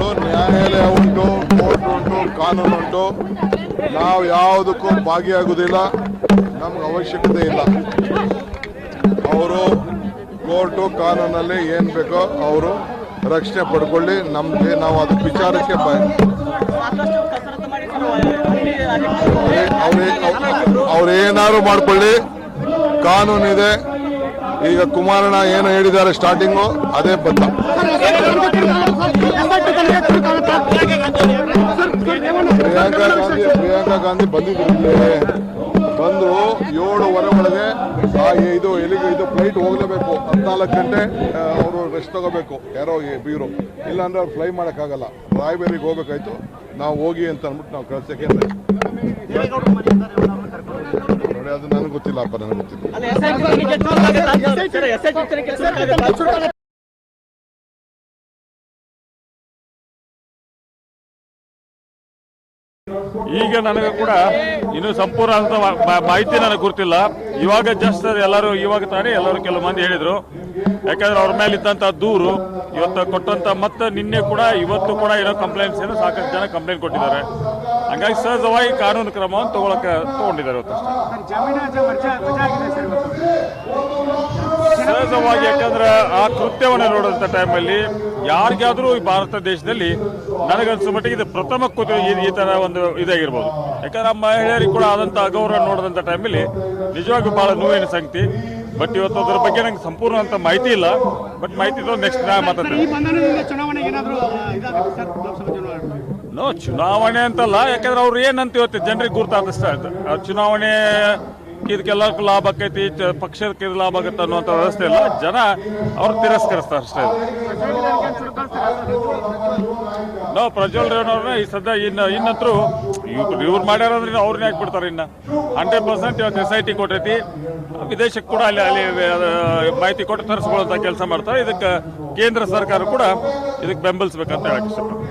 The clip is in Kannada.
ನೋಡು, ನ್ಯಾಯಾಲಯ ಉಂಟು ಕೋರ್ಟ್ ಉಂಟು, ಕಾನೂನು ಉಂಟು. ನಾವು ಯಾವುದಕ್ಕೂ ಭಾಗಿಯಾಗುವುದಿಲ್ಲ, ನಮ್ಗೆ ಅವಶ್ಯಕತೆ ಇಲ್ಲ. ಅವರು ಕೋರ್ಟು, ಕಾನೂನಲ್ಲಿ ಏನು ಬೇಕೋ ಅವರು ರಕ್ಷಣೆ ಪಡ್ಕೊಳ್ಳಿ. ನಮಗೆ ನಾವು ಅದು ವಿಚಾರಕ್ಕೆ ಅವ್ರೇನಾದ್ರು ಮಾಡ್ಕೊಳ್ಳಿ. ಕಾನೂನಿದೆ ಈಗ ಕುಮಾರಣ್ಣ ಏನು ಹೇಳಿದ್ದಾರೆ ಸ್ಟಾರ್ಟಿಂಗು ಅದೇ ಬದ್ಧ ಪ್ರಿಯಾಂಕಾ ಗಾಂಧಿ ಪ್ರಿಯಾಂಕಾ ಗಾಂಧಿ ಬಂದಿದ್ರು ಬಂದು ಏಳುವರೆ ಒಳಗೆ ಆ ಇದು ಎಲ್ಲಿಗೆ ಇದು ಫ್ಲೈಟ್ ಹೋಗ್ಲೇಬೇಕು. ಹದಿನಾಲ್ಕು ಗಂಟೆ ಅವರು ರೆಸ್ಟ್ ತಗೋಬೇಕು. ಯಾರೋ ಬೀರು ಇಲ್ಲಾಂದ್ರೆ ಅವ್ರು ಫ್ಲೈ ಮಾಡೋಕ್ಕಾಗಲ್ಲ. ರಾಯಬೇರಿಗೆ ಹೋಗ್ಬೇಕಾಯ್ತು. ನಾವು ಹೋಗಿ ಅಂತ ಅಂದ್ಬಿಟ್ಟು ನಾವು ಕಳ್ಸಕ್ಕೆ ನೋಡಿ ಅದು ನನಗೆ ಗೊತ್ತಿಲ್ಲಪ್ಪ ನನಗೆ ಗೊತ್ತಿಲ್ಲ. ಈಗ ನನಗೆ ಕೂಡ ಇನ್ನು ಸಂಪೂರ್ಣ ಅಂತ ಮಾಹಿತಿ ನನಗೆ ಗೊತ್ತಿಲ್ಲ ಇವಾಗ ಜಸ್ಟ್ ಎಲ್ಲರೂ ಇವಾಗ ತಾನೇ ಎಲ್ಲರೂ ಕೆಲವು ಮಂದಿ ಹೇಳಿದ್ರು. ಯಾಕಂದ್ರೆ ಅವ್ರ ಮೇಲೆ ಇದ್ದಂತ ದೂರು, ಇವತ್ತು ಕೊಟ್ಟಂತ ಮತ್ತೆ ನಿನ್ನೆ ಕೂಡ, ಇವತ್ತು ಕೂಡ ಇರೋ ಕಂಪ್ಲೇಂಟ್ಸ್ ಏನು ಸಾಕಷ್ಟು ಜನ ಕಂಪ್ಲೇಂಟ್ ಕೊಟ್ಟಿದ್ದಾರೆ. ಹಂಗಾಗಿ ಸಹಜವಾಗಿ ಕಾನೂನು ಕ್ರಮವನ್ನು ತಗೊಳಕ್ಕೆ ತಗೊಂಡಿದ್ದಾರೆ ಇವತ್ತು ಸಹಜವಾಗಿ ಯಾಕಂದ್ರೆ ಆ ಕೃತ್ಯವನ್ನು ನೋಡಿದಂಥ ಟೈಮಲ್ಲಿ ಯಾರಿಗಾದ್ರೂ ಈ ಭಾರತ ದೇಶದಲ್ಲಿ ನನಗನ್ಸೋ ಮಟ್ಟಿಗೆ ಇದು ಪ್ರಥಮ ಕೂತು ಈ- ತರ ಒಂದು ಇದಾಗಿರ್ಬೋದು. ಯಾಕಂದ್ರೆ ಆ ಮಹಿಳೆಯರಿಗೆ ಕೂಡ ಆದಂತ ಅಗೌರವ ನೋಡಿದಂಥ ಟೈಮಲ್ಲಿ ನಿಜವಾಗಿ ಬಹಳ ನೋವಿನ ಸಂಗತಿ. ಬಟ್ ಇವತ್ತು ಅದರ ಬಗ್ಗೆ ನಂಗೆ ಸಂಪೂರ್ಣ ಅಂತ ಮಾಹಿತಿ ಇಲ್ಲ. ಬಟ್ ಮಾಹಿತಿ ನೆಕ್ಸ್ಟ್ ನಾ ಮಾತಾಡ್ತೀನಿ. ನೋ ಚುನಾವಣೆ ಅಂತಲ್ಲ. ಯಾಕಂದ್ರೆ ಅವ್ರು ಏನಂತ ಇವತ್ತು ಜನರಿಗೆ ಗುರುತಾದಷ್ಟ ಚುನಾವಣೆ ಇದಕ್ಕೆಲ್ಲರಿಗೂ ಲಾಭ ಆಕೈತಿ ಪಕ್ಷಕ್ಕೆ ಇದು ಲಾಭ ಆಗುತ್ತೆ ಅನ್ನುವಂಥ ವ್ಯವಸ್ಥೆ ಇಲ್ಲ. ಜನ ಅವ್ರು ತಿರಸ್ಕರಿಸ್ತಾರೆ ಅಷ್ಟೇ ನಾವು ಪ್ರಜ್ವಲ್ ರೇವಣ್ಣವ್ರನ್ನ ಈ ಸದ್ಯ ಇನ್ನು ಇನ್ನಂತರೂ ಇವ್ರು ಇವ್ರು ಮಾಡ್ಯಾರ ಅಂದ್ರೆ ಅವ್ರನ್ನ ಯಾಕೆ ಬಿಡ್ತಾರೆ ಇನ್ನು? ಹಂಡ್ರೆಡ್ ಪರ್ಸೆಂಟ್ ಇವತ್ತು ಎಸ್ ಐ ಟಿ ಕೊಟ್ಟೈತಿ. ವಿದೇಶಕ್ಕೆ ಕೂಡ ಅಲ್ಲಿ ಅಲ್ಲಿ ಮಾಹಿತಿ ಕೊಟ್ಟು ತರಿಸ್ಕೊಳ್ಳುವಂಥ ಕೆಲಸ ಮಾಡ್ತಾರೆ. ಇದಕ್ಕೆ ಕೇಂದ್ರ ಸರ್ಕಾರ ಕೂಡ ಇದಕ್ಕೆ ಬೆಂಬಲಿಸ್ಬೇಕಂತ ಹೇಳಕ್ಕೆ ಇಷ್ಟಪಡ್ತೀನಿ.